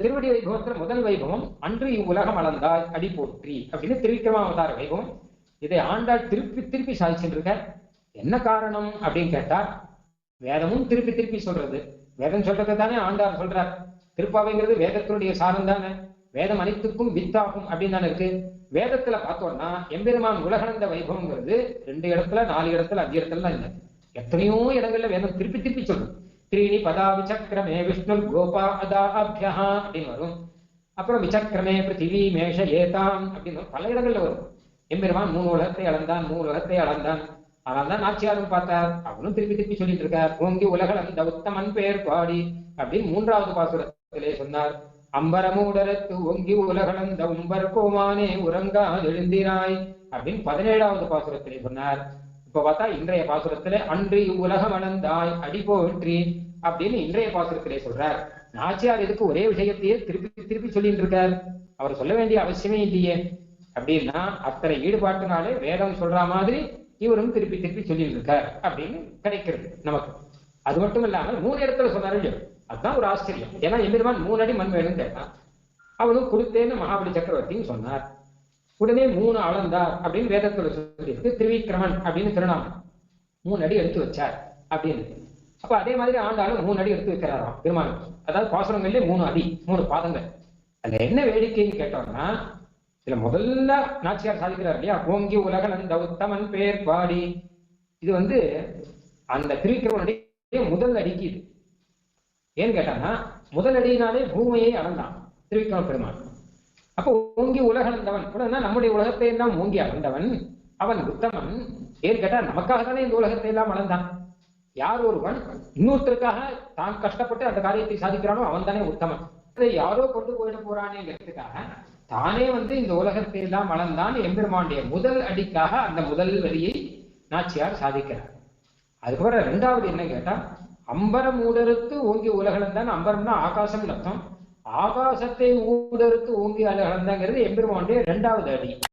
திருவடி வைபவத்துல முதல் வைபவம் அன்று இவ்வுலகம் அளந்தாய் அடி போற்றி அப்படின்னு திருவிக்கிரம அவதார வைபவம். இதை ஆண்டாள் திருப்பி திருப்பி சாதிச்சுட்டு என்ன காரணம் அப்படின்னு கேட்டா வேதமும் திருப்பி திருப்பி சொல்றது. வேதம் சொல்றது தானே ஆண்டார் சொல்றார். திருப்பாவைங்கிறது வேதத்தினுடைய சாரம் தானே. வேதம் அனைத்துக்கும் வித்தாகும் அப்படின்னு தானே இருக்கு. வேதத்துல பார்த்தோம்னா எம்பெருமான் உலகளந்த வைபவங்கிறது ரெண்டு இடத்துல நாலு இடத்துல அஞ்சு இடத்துல தான் இல்லை. எத்தனையோ இடங்கள்ல வேதம் திருப்பி திருப்பி சொல்றது. த்ரீணி பதா விசக்கிரமே விஷ்ணு கோபா அதா அபியா அப்படின்னு வரும் அப்புறம் விசக்கிரமே பிருத்திவி மேஷ ஏதாம் அப்படின்னு பல இடங்கள்ல வரும். எம்பெருமான் மூணு உலகத்தை அளந்தான் மூணு உலகத்தை அளந்தான். ஆனால் தான் நாச்சியாரும் பார்த்தார் அவனும் திருப்பி திருப்பி சொல்லிட்டு இருக்கார் ஓங்கி உலகள் அந்த உத்தமன் பெயர் பாடி அப்படின்னு மூன்றாவது பாசுரத்திலே சொன்னார். அம்பரமூடரத்து ஒங்கி உலகளந்த உம்பர் கோமானே உறங்கா எழுந்திராய் அப்படின்னு பதினேழாவது பாசுரத்திலே சொன்னார். இப்ப பார்த்தா இன்றைய பாசுரத்துல அன்று இவ்வுலகம் அளந்தாய் அடி போற்றி அப்படின்னு இன்றைய பாசுரத்திலே சொல்றார். நாச்சியார் எதுக்கு ஒரே விஷயத்தையே திருப்பி திருப்பி சொல்லிட்டு இருக்கார்? அவர் சொல்ல வேண்டிய அவசியமே இல்லையே. அப்படின்னா அத்தனை ஈடுபாட்டுனாலே வேதம் சொல்ற மாதிரி இவரும் திருப்பி திருப்பி சொல்லிட்டு இருக்கார் அப்படின்னு கிடைக்கிறது நமக்கு. அது மட்டும் இல்லாமல் மூணு இடத்துல சொன்னாரு அதுதான் ஒரு ஆச்சரியம். ஏன்னா எம்பெருமான் மூணு அடி மண் வேணும்னு கேட்டான். அவனும் கொடுத்தேன்னு மகாபலி சக்கரவர்த்தின்னு சொன்னார். உடனே மூணு அளந்தார் அப்படின்னு வேதத்துல சொல்லியிருக்கு திருவிக்கிரமன் அப்படின்னு திருநாமம். மூணு அடி எடுத்து வச்சார் அப்படின்னு. அப்ப அதே மாதிரி ஆண்டாலும் மூணு அடி எடுத்து வைக்கிறாராம் பெருமாள். அதாவது பாசுரங்கள்லயே மூணு அடி மூணு பாதங்கள். அதுல என்ன வேடிக்கைன்னு கேட்டோம்னா இதுல முதல்ல நாச்சியார் சாதிக்கிறார் இல்லையா? ஓங்கி உலகன் அந்த உத்தமன் பேர் பாடி. இது வந்து அந்த திருவிக்கிரமனுடைய முதல் அடிக்கு இது. ஏன்னு கேட்டாங்கன்னா முதல் அடியினாலே பூமியை அளந்தான் திருவிக்கிரம பெருமான் அப்போ ஓங்கி உலகளந்தவன் உடனே நம்முடைய உலகத்தை எல்லாம் ஓங்கி அளந்தவன் அவன் உத்தமன் ஏன்னு கேட்டா நமக்காக தானே இந்த உலகத்தை எல்லாம் அளந்தான் யார் ஒருவன்? இன்னொருத்தருக்காக தான் கஷ்டப்பட்டு அந்த காரியத்தை சாதிக்கிறானோ அவன் தானே உத்தமன். அதை யாரோ கொண்டு போயிட போறானேங்கிறதுக்காக தானே வந்து இந்த உலகத்தை எல்லாம் அளந்தான் எம்பெருமானுடைய முதல் அடிக்காக அந்த முதல் வரியை நாச்சியார் சாதிக்கிறார். அதுக்கப்புறம் ரெண்டாவது என்ன கேட்டா அம்பரம் ஊடறுத்து ஓங்கி உலகளந்தான் அம்பரம்னா ஆகாசம் அர்த்தம். ஆகாசத்தை ஊடறுத்து ஓங்கி அழகந்தங்கிறது எம்பெருமானுடைய ரெண்டாவது அடி.